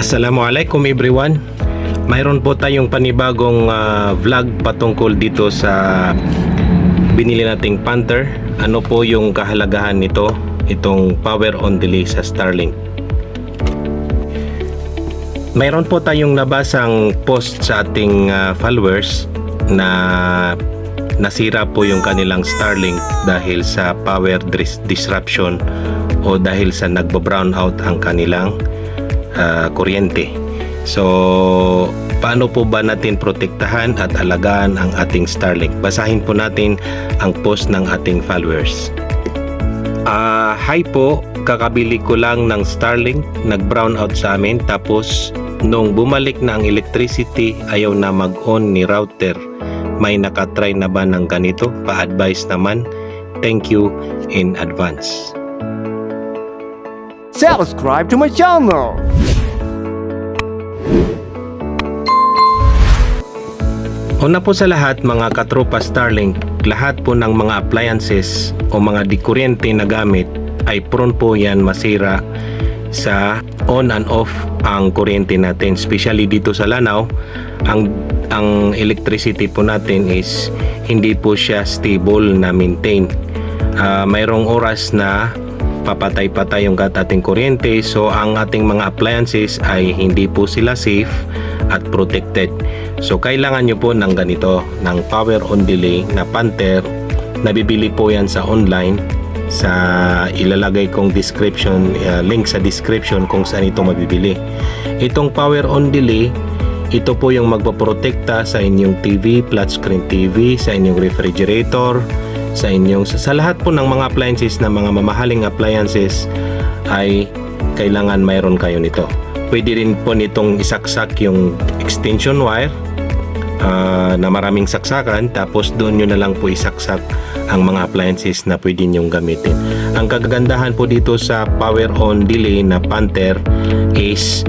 Assalamualaikum everyone. Mayroon po tayong panibagong ah, vlog patungkol dito sa binili nating Panther. Ano po yung kahalagahan nito? Itong power on delay sa Starlink. Mayroon po tayong nabasang post sa ating ah, followers na nasira po yung kanilang Starlink dahil sa power dis- disruption o dahil sa nagbo-brown out ang kanilang ah, kuryente. So, paano po ba natin protektahan at alagaan ang ating Starlink? Basahin po natin ang post ng ating followers. Ah, hi po, kakabili ko lang ng Starlink, nag-brown out sa amin tapos nung bumalik na ang electricity, ayaw na mag-on ni router. May nakatry na ba ng ganito? Pa-advise naman. Thank you in advance. Subscribe to my channel. Una po sa lahat mga katropa Starlink, lahat po ng mga appliances o mga dikuryente na gamit ay prone po yan masira sa on and off ang kuryente natin. Especially dito sa Lanao, ang ang electricity po natin is hindi po siya stable na maintain. Ah, mayroong oras na papatay-patay yung ating kuryente. So ang ating mga appliances ay hindi po sila safe at protected. So kailangan nyo po ng ganito ng power on delay na Panther. Nabibili po yan sa online. Sa ilalagay kong description uh, link sa description kung saan ito mabibili. Itong power on delay ito po yung magpaprotekta sa inyong TV, flat screen TV, sa inyong refrigerator, sa inyong sa, lahat po ng mga appliances na mga mamahaling appliances ay kailangan mayroon kayo nito. Pwede rin po nitong isaksak yung extension wire ah, na maraming saksakan tapos doon nyo na lang po isaksak ang mga appliances na pwede nyong gamitin. Ang kagandahan po dito sa power on delay na Panther is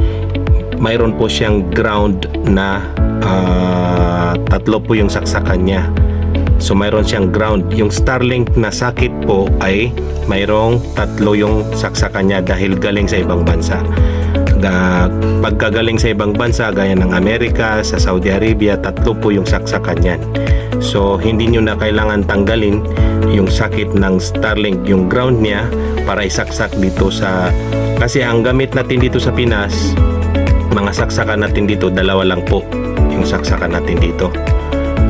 mayroon po siyang ground na ah, tatlo po yung saksakan niya. So mayroon siyang ground. Yung Starlink na sakit po ay mayroong tatlo yung saksakan niya dahil galing sa ibang bansa. Ga, pagkagaling sa ibang bansa gaya ng Amerika, sa Saudi Arabia, tatlo po yung saksakan niyan. So hindi nyo na kailangan tanggalin yung sakit ng Starlink, yung ground niya para isaksak dito sa kasi ang gamit natin dito sa Pinas mga saksakan natin dito dalawa lang po yung saksakan natin dito.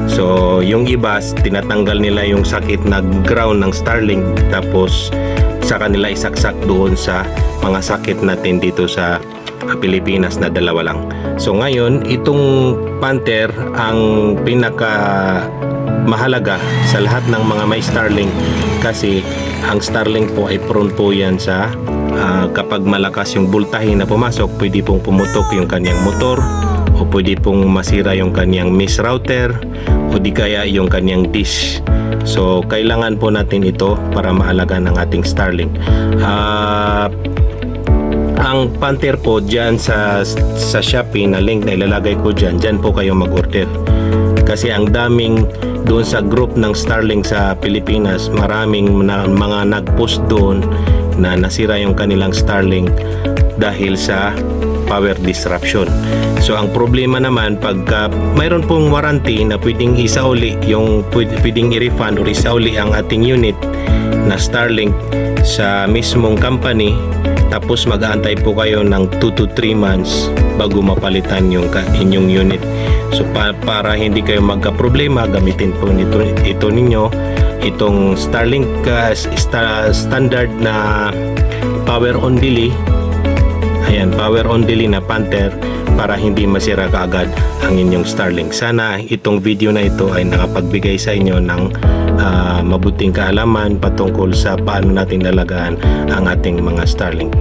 So yung iba tinatanggal nila yung sakit na ground ng Starlink tapos sa kanila isaksak doon sa mga sakit natin dito sa Pilipinas na dalawa lang. So ngayon itong Panther ang pinaka mahalaga sa lahat ng mga may Starlink kasi ang Starlink po ay prone po yan sa ah, kapag malakas yung voltahe na pumasok pwede pong pumutok yung kanyang motor o pwede pong masira yung kanyang mesh router o di kaya yung kanyang dish so kailangan po natin ito para maalaga ng ating Starlink Ah, ang Panther po dyan sa, sa Shopee na link na ilalagay ko dyan, dyan po kayo mag-order. Kasi ang daming doon sa group ng Starlink sa Pilipinas, maraming na, mga nag-post doon na nasira yung kanilang Starlink dahil sa power disruption. So ang problema naman pagka mayroon pong warranty na pwedeng isauli yung pwede- pwedeng i-refund or isauli ang ating unit na Starlink sa mismong company tapos mag-aantay po kayo ng 2 to 3 months bago mapalitan yung inyong unit. So pa- para hindi kayo magka-problema, gamitin po nito ito ninyo itong Starlink uh, sta- standard na power on delay. Ayan, power on delay na Panther para hindi masira kaagad ang inyong Starlink. Sana itong video na ito ay nakapagbigay sa inyo ng ah, mabuting kaalaman patungkol sa paano natin lalagaan ang ating mga Starlink.